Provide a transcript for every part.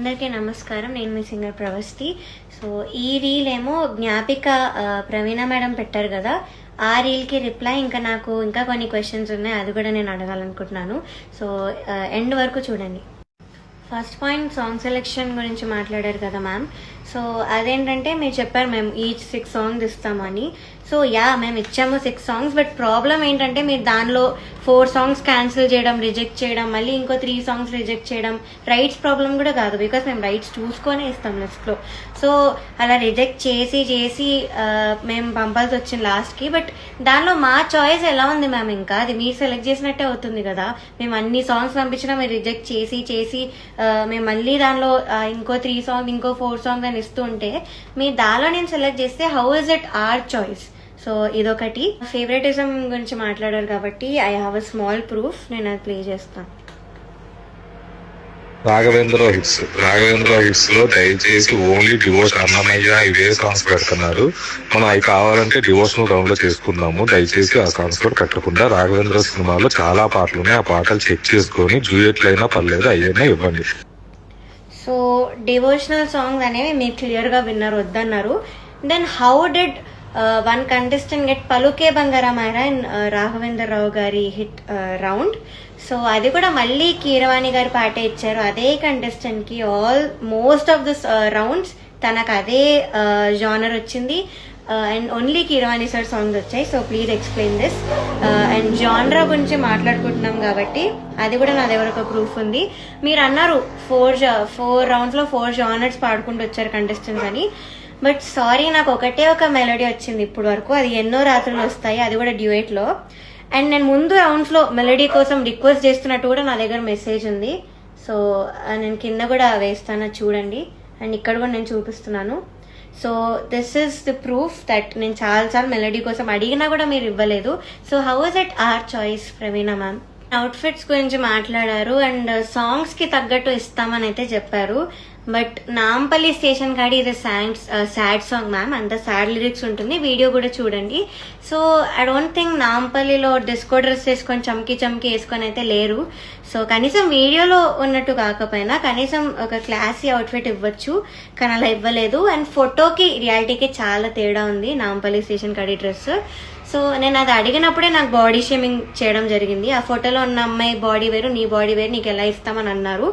అందరికీ నమస్కారం. నేను మీ సింగర్ ప్రవస్తి. సో ఈ రీల్ ఏమో జ్ఞాపిక ప్రవీణ మేడం పెట్టారు కదా ఆ రీల్కి రిప్లై ఇంకా నాకు ఇంకా కొన్ని క్వశ్చన్స్ ఉన్నాయి అది కూడా నేను అడగాలనుకుంటున్నాను. సో ఎండ్ వరకు చూడండి. ఫస్ట్ పాయింట్ సాంగ్ సెలెక్షన్ గురించి మాట్లాడారు కదా మ్యామ్ సో అదేంటంటే మీరు చెప్పారు మేము ఈచ్ సిక్స్ సాంగ్స్ ఇస్తామని. సో యా మేము ఇచ్చాము సిక్స్ సాంగ్స్ బట్ ప్రాబ్లం ఏంటంటే మీరు దానిలో ఫోర్ సాంగ్స్ క్యాన్సిల్ చేయడం రిజెక్ట్ చేయడం మళ్ళీ ఇంకో త్రీ సాంగ్స్ రిజెక్ట్ చేయడం రైట్స్ ప్రాబ్లం కూడా కాదు. బికాస్ మేము రైట్స్ చూసుకొని ఇస్తాం లిస్ట్లో సో అలా రిజెక్ట్ చేసి చేసి మేము పంపాల్సి వచ్చింది లాస్ట్కి బట్ దానిలో మా చాయిస్ ఎలా ఉంది మ్యామ్ ఇంకా? అది మీరు సెలెక్ట్ చేసినట్టే అవుతుంది కదా. మేము అన్ని సాంగ్స్ పంపించినా మీరు రిజెక్ట్ చేసి చేసి మేము మళ్ళీ దానిలో ఇంకో త్రీ సాంగ్ ఇంకో ఫోర్ సాంగ్స్ అని ఇస్తూ ఉంటే మీ దాలో నేను సెలెక్ట్ చేస్తే how is it our choice so ఇదొకటి. ఫేవరెటిజం గురించి మాట్లాడారు కాబట్టి I have a small proof నేను అది ప్లే చేస్తాను రాఘవేంద్ర హిట్స్. రాఘవేంద్ర హిట్స్లో దయచేసి ఓన్లీ డివోర్స్ అన్నమయ్య ఇవే సాంగ్స్ పెడుతున్నారు. మనం అవి కావాలంటే డివోర్స్ను డౌన్లోడ్ చేసుకుందాము. దయచేసి ఆ సాంగ్స్ కూడా పెట్టకుండా రాఘవేంద్ర సినిమాలో చాలా పాటలు ఉన్నాయి ఆ పాటలు చెక్ చేసుకొని జూయెట్లు అయినా పర్లేదు అయ్యైనా ఇవ్వండి. సో డివోషనల్ సాంగ్స్ అనేవి మీరు క్లియర్గా విన్నారు వద్దన్నారు. Then how did one contestant get పలుకే బంగారామారా అండ్ రాఘవేందర్ రావు గారి హిట్ రౌండ్ సో అది కూడా మళ్ళీ కీరవాణి గారి పాటే ఇచ్చారు. అదే కంటెస్టెంట్కి కి all most of this rounds తనకు అదే uh, జానర్ వచ్చింది. And only Keeravani sir songs వచ్చాయి so please explain this and జానరా గురించి మాట్లాడుకుంటున్నాం కాబట్టి అది కూడా నా దగ్గర ఒక ప్రూఫ్ ఉంది. మీరు అన్నారు ఫోర్ ఫోర్ రౌండ్స్లో ఫోర్ జానర్స్ పాడుకుంటూ వచ్చారు కంటెస్టెంట్స్ అని. బట్ సారీ నాకు ఒకటే ఒక మెలోడీ వచ్చింది ఇప్పుడు వరకు. అది ఎన్నో రాత్రులు వస్తాయి అది కూడా డ్యూయేట్లో అండ్ నేను ముందు రౌండ్స్లో మెలోడీ కోసం రిక్వెస్ట్ చేస్తున్నట్టు కూడా నా దగ్గర మెసేజ్ ఉంది. సో uh, నేను కింద కూడా వేస్తాను చూడండి. అండ్ ఇక్కడ కూడా నేను చూపిస్తున్నాను. So this is the proof that నేను చాలాసార్లు మెలడీ కోసం అడిగినా కూడా మీరు ఇవ్వలేదు. So how is it our choice Praveena ma'am outfits గురించి మాట్లాడారు అండ్ సాంగ్స్ uh, కి తగ్గట్టు ఇస్తామని అయితే చెప్పారు. బట్ నాంపల్లి స్టేషన్ కాడి ఇది సాంగ్ సాడ్ సాంగ్ మ్యామ్. అంత సాడ్ లిరిక్స్ ఉంటుంది. వీడియో కూడా చూడండి. సో ఐ డోంట్ థింక్ నాంపల్లిలో డిస్కో డ్రెస్ వేసుకొని చమ్కి చమ్కి వేసుకొని అయితే లేరు. సో కనీసం వీడియోలో ఉన్నట్టు కాకపోయినా కనీసం ఒక క్లాసీ అవుట్ఫిట్ ఇవ్వచ్చు. కానీ అలా ఇవ్వలేదు. అండ్ ఫోటోకి రియాలిటీకి చాలా తేడా ఉంది నాంపల్లి స్టేషన్ కాడి డ్రెస్. సో నేను అది అడిగినప్పుడే నాకు బాడీ షేమింగ్ చేయడం జరిగింది. ఆ ఫోటోలో ఉన్న అమ్మాయి బాడీ వేరు నీ బాడీ వేరు నీకు ఎలా ఇస్తామని అన్నారు.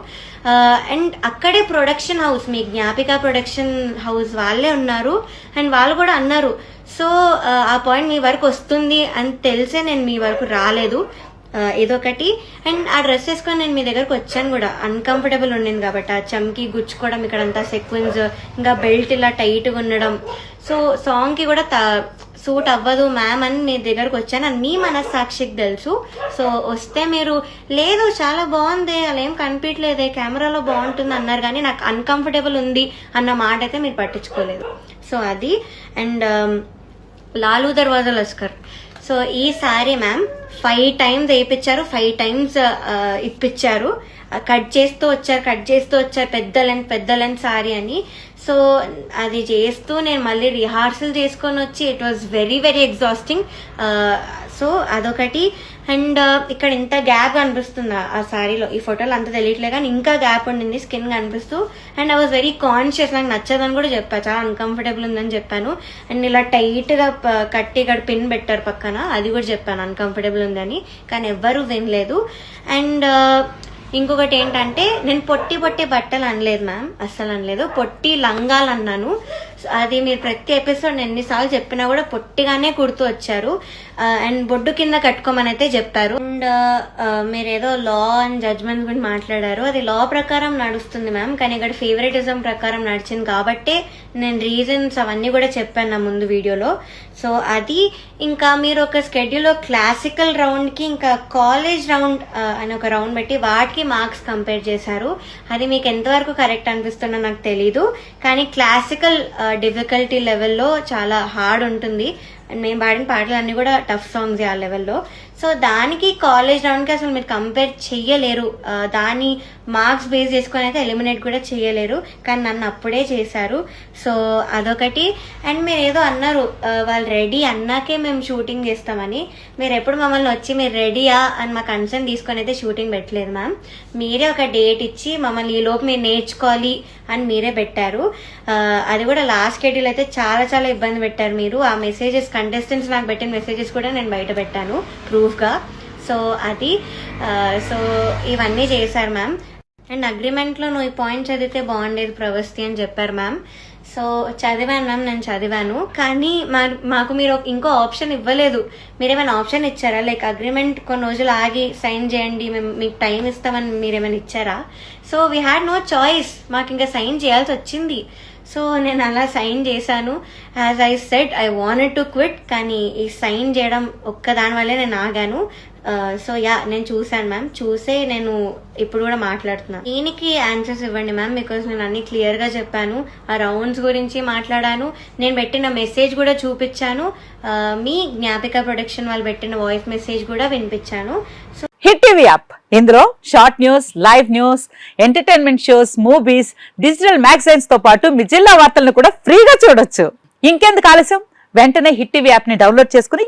అండ్ అక్కడే ప్రొడక్షన్ హౌస్ మీ జ్ఞాపిక ప్రొడక్షన్ హౌస్ వాళ్ళే ఉన్నారు. అండ్ వాళ్ళు కూడా అన్నారు సో ఆ పాయింట్ మీ వరకు వస్తుంది అని తెలిసే నేను మీ వరకు రాలేదు. ఇదొకటి. అండ్ ఆ డ్రెస్ వేసుకొని నేను మీ దగ్గరకు వచ్చాను కూడా. అన్కంఫర్టబుల్ ఉండింది కాబట్టి ఆ చమ్కి గుచ్చుకోవడం ఇక్కడ అంతా సెక్వెన్స్ ఇంకా బెల్ట్ ఇలా టైట్గా ఉండడం. సో సాంగ్కి కూడా సూట్ అవ్వదు మ్యామ్ అని మీ దగ్గరకు వచ్చాను. అని మీ మనస్సాక్షికి తెలుసు. సో వస్తే మీరు లేదు చాలా బాగుంది అలా ఏం కనిపించలేదే కెమెరాలో బాగుంటుంది అన్నారు. కానీ నాకు అన్కంఫర్టబుల్ ఉంది అన్న మాట అయితే మీరు పట్టించుకోలేదు. సో అది. And um, Lalu Darwaja Lashkar. So ఈ సారీ మ్యామ్ ఫైవ్ టైమ్స్ వేయించారు ఫైవ్ టైమ్స్ ఇప్పించారు కట్ చేస్తూ వచ్చారు కట్ చేస్తూ వచ్చారు. పెద్ద లెంత్ పెద్ద లెంత్ సారీ అని. సో అది చేస్తూ నేను మళ్ళీ రిహార్సల్ చేసుకొని వచ్చి it was very very exhausting so అదొకటి. అండ్ ఇక్కడ ఇంత గ్యాప్ కనిపిస్తుంది ఆ- సారీలో. ఈ ఫోటోలో అంత తెలియట్లే కానీ ఇంకా గ్యాప్ ఉండింది స్కిన్ కనిపిస్తూ. And I was very conscious నాకు నచ్చదని కూడా చెప్పాను చాలా అన్కంఫర్టబుల్ ఉందని చెప్పాను. అండ్ ఇలా టైట్గా కట్టి ఇక్కడ పిన్ పెట్టారు పక్కన. అది కూడా చెప్పాను అన్కంఫర్టబుల్ ఉందని. కానీ ఎవ్వరూ వినలేదు. అండ్ ఇంకొకటి ఏంటంటే నేను పొట్టి పొట్టి బట్టలు అనలేదు మ్యామ్ అస్సలు అనలేదు. పొట్టి లంగాలు అన్నాను. అది మీరు ప్రతి ఎపిసోడ్ ఎన్నిసార్లు చెప్పినా కూడా పొట్టిగానే కుడుతూ వచ్చారు. అండ్ బొడ్డు కింద కట్టుకోమని అయితే చెప్పారు. అండ్ మీరు ఏదో లా అండ్ జడ్జ్మెంట్ గురించి మాట్లాడారు. అది లా ప్రకారం నడుస్తుంది మ్యామ్ కానీ ఇక్కడ ఫేవరెటిజం ప్రకారం నడిచింది కాబట్టే నేను రీజన్స్ అవన్నీ కూడా చెప్పాను నా ముందు వీడియోలో. సో అది ఇంకా మీరు ఒక స్కెడ్యూల్లో క్లాసికల్ రౌండ్కి ఇంకా కాలేజ్ రౌండ్ అని ఒక రౌండ్ పెట్టి వాటికి మార్క్స్ కంపేర్ చేశారు. అది మీకు ఎంతవరకు కరెక్ట్ అనిపిస్తుందో నాకు తెలీదు. కానీ క్లాసికల్ డిఫికల్టీ లెవెల్లో చాలా హార్డ్ ఉంటుంది. అండ్ మేము పాడిన పాటలు అన్నీ కూడా టఫ్ సాంగ్స్ ఆ లెవెల్లో సో దానికి కాలేజ్ రౌండ్కి అసలు మీరు కంపేర్ చెయ్యలేరు. దాని మార్క్స్ బేస్ చేసుకొని అయితే ఎలిమినేట్ కూడా చేయలేరు. కానీ నన్ను అప్పుడే చేశారు. సో అదొకటి. అండ్ మీరు ఏదో అన్నారు వాళ్ళు రెడీ అన్నాకే మేము షూటింగ్ చేస్తామని. మీరు ఎప్పుడు మమ్మల్ని వచ్చి మీరు రెడీయా అని మా కన్సర్న్ తీసుకొని అయితే షూటింగ్ పెట్టలేదు మ్యామ్. మీరే ఒక డేట్ ఇచ్చి మమ్మల్ని ఈ లోపు మీరు నేర్చుకోవాలి అని మీరే పెట్టారు. అది కూడా లాస్ట్ షెడ్యూల్ అయితే చాలా చాలా ఇబ్బంది పెట్టారు మీరు. ఆ మెసేజెస్ కంటెస్టెంట్స్ నాకు పెట్టిన మెసేజెస్ కూడా నేను బయట పెట్టాను ప్రూఫ్గా. సో అది సో ఇవన్నీ చేశారు మ్యామ్. అండ్ అగ్రిమెంట్లో నువ్వు ఈ పాయింట్ చదివితే బాగుండేది ప్రవస్తి అని చెప్పారు మ్యామ్. సో చదివాను మ్యామ్ నేను చదివాను. కానీ మా మాకు మీరు ఇంకో ఆప్షన్ ఇవ్వలేదు. మీరు ఏమైనా ఆప్షన్ ఇచ్చారా? లైక్ అగ్రిమెంట్ కొన్ని రోజులు ఆగి సైన్ చేయండి మేము మీకు టైం ఇస్తామని మీరు ఏమైనా ఇచ్చారా? So we had no choice మాకు ఇంకా సైన్ చేయాల్సి వచ్చింది. సో నేను అలా సైన్ చేశాను. As I said I wanted to quit కానీ ఈ సైన్ చేయడం ఒక్క దాని వల్లే నేను ఆగాను. Uh, సో యా నేను చూశాను మ్యామ్ చూసే నేను ఇప్పుడు కూడా మాట్లాడుతున్నాను దీనికి ఆన్సర్స్ ఇవ్వండి మ్యామ్ బికాస్ నేను అన్ని క్లియర్గా చెప్పాను. ఆ రౌండ్స్ గురించి మాట్లాడాను. నేను పెట్టిన మెసేజ్ కూడా చూపించాను. Uh, మీ జ్ఞాపిక ప్రొడక్షన్ వాళ్ళు పెట్టిన వాయిస్ మెసేజ్ కూడా వినిపించాను. So Hit TV app. ఇందులో short news live news entertainment shows movies digital మ్యాగజైన్స్తో పాటు మీ జిల్లా వార్తలను కూడా ఫ్రీగా చూడొచ్చు. ఇంకెందుకు ఆలస్యం? వెంటనే హిట్ టీవీ యాప్ని డౌన్లోడ్ చేసుకుని